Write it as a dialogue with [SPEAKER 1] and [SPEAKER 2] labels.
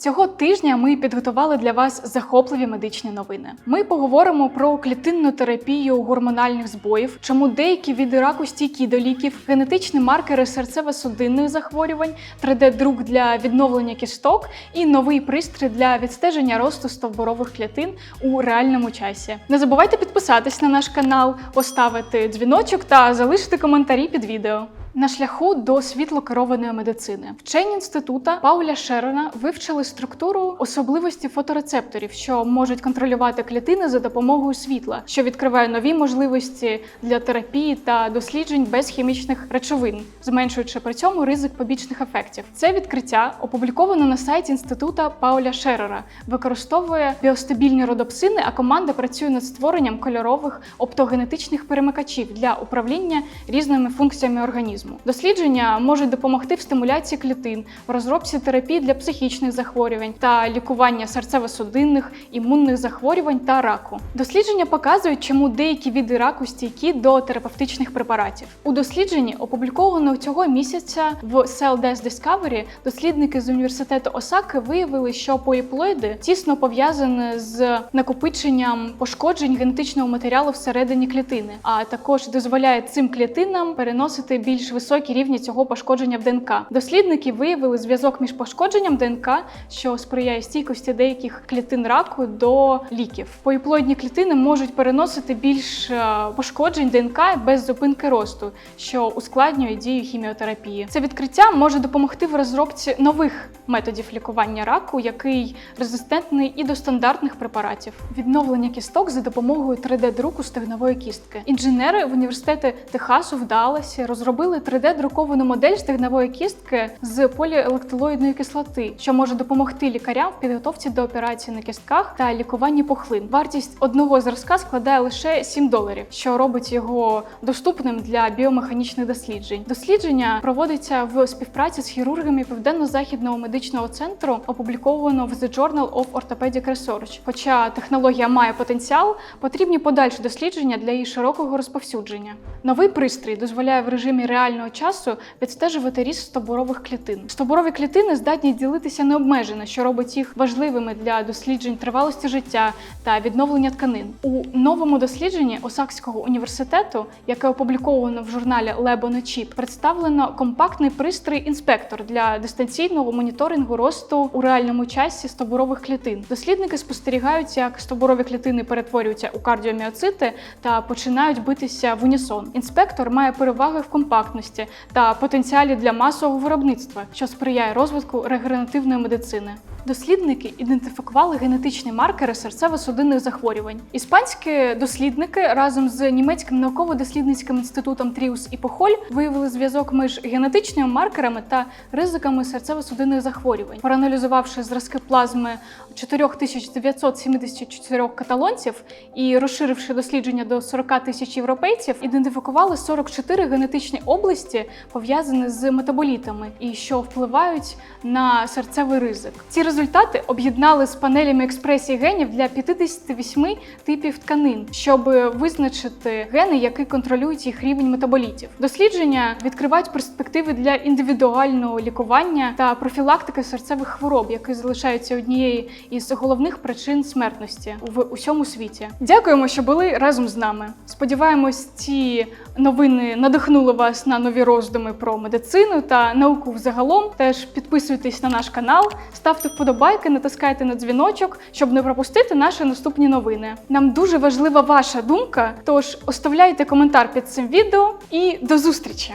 [SPEAKER 1] Цього тижня ми підготували для вас захопливі медичні новини. Ми поговоримо про клітинну терапію гормональних збоїв, чому деякі види раку стійкі до ліків, генетичні маркери серцево-судинних захворювань, 3D-друк для відновлення кісток і новий пристрій для відстеження росту стовбурових клітин у реальному часі. Не забувайте підписатись на наш канал, поставити дзвіночок та залишити коментарі під відео. На шляху до світлокерованої медицини вчені інститута Пауля Шерона вивчили структуру особливості фоторецепторів, що можуть контролювати клітини за допомогою світла, що відкриває нові можливості для терапії та досліджень без хімічних речовин, зменшуючи при цьому ризик побічних ефектів. Це відкриття опубліковано на сайті інститута Пауля Шерера, використовує біостабільні родопсини, а команда працює над створенням кольорових оптогенетичних перемикачів для управління різними функціями організму. Дослідження можуть допомогти в стимуляції клітин, в розробці терапії для психічних захворювань та лікування серцево-судинних, імунних захворювань та раку. Дослідження показують, чому деякі види раку стійкі до терапевтичних препаратів. У дослідженні, опублікованого цього місяця в Cell Death Discovery, дослідники з університету Осаки виявили, що поїплоїди тісно пов'язані з накопиченням пошкоджень генетичного матеріалу всередині клітини, а також дозволяє цим клітинам переносити більш високі рівні цього пошкодження в ДНК. Дослідники виявили зв'язок між пошкодженням ДНК, що сприяє стійкості деяких клітин раку до ліків. Поїплоїдні клітини можуть переносити більш е, пошкоджень ДНК без зупинки росту, що ускладнює дію хіміотерапії. Це відкриття може допомогти в розробці нових методів лікування раку, який резистентний і до стандартних препаратів. Відновлення кісток за допомогою 3D-друку стегнової кістки. Інженери в університеті Техасу в Далласі розробили 3D-друковану модель стегнової кістки з поліелектилоїдної кислоти, що може допомогти лікарям в підготовці до операції на кістках та лікуванні пухлин. Вартість одного зразка складає лише 7 доларів, що робить його доступним для біомеханічних досліджень. Дослідження проводиться в співпраці з хірургами Південно-Західного медичного центру, опубліковано в The Journal of Orthopedic Research. Хоча технологія має потенціал, потрібні подальші дослідження для її широкого розповсюдження. Новий пристрій дозволяє в режимі реального часу відстежувати ріст стовбурових клітин. Стовбурові клітини здатні ділитися необмежено, що робить їх важливими для досліджень тривалості життя та відновлення тканин. У новому дослідженні Осакського університету, яке опубліковано в журналі Chip, представлено компактний пристрій інспектор для дистанційного моніторингу росту у реальному часі стовбурових клітин. Дослідники спостерігають, як стовбурові клітини перетворюються у кардіоміоцити та починають битися в унісон. Інспектор має переваги в компактності та потенціалі для масового виробництва, що сприяє розвитку регенеративної медицини. Дослідники ідентифікували генетичні маркери серцево-судинних захворювань. Іспанські дослідники разом з німецьким науково-дослідницьким інститутом Тріус і Похоль виявили зв'язок між генетичними маркерами та ризиками серцево-судинних захворювань. Проаналізувавши зразки плазми 4974 каталонців і розширивши дослідження до 40 тисяч європейців, ідентифікували 44 генетичні області, пов'язані з метаболітами, і що впливають на серцевий ризик. Ці результати об'єднали з панелями експресії генів для 58 типів тканин, щоб визначити гени, які контролюють їх рівень метаболітів. Дослідження відкривають перспективи для індивідуального лікування та профілактики серцевих хвороб, які залишаються однією із головних причин смертності в усьому світі. Дякуємо, що були разом з нами. Сподіваємось, ці новини надихнули вас на нові роздуми про медицину та науку взагалом. Теж підписуйтесь на наш канал, ставте вподобайки, натискайте на дзвіночок, щоб не пропустити наші наступні новини. Нам дуже важлива ваша думка, тож оставляйте коментар під цим відео і до зустрічі!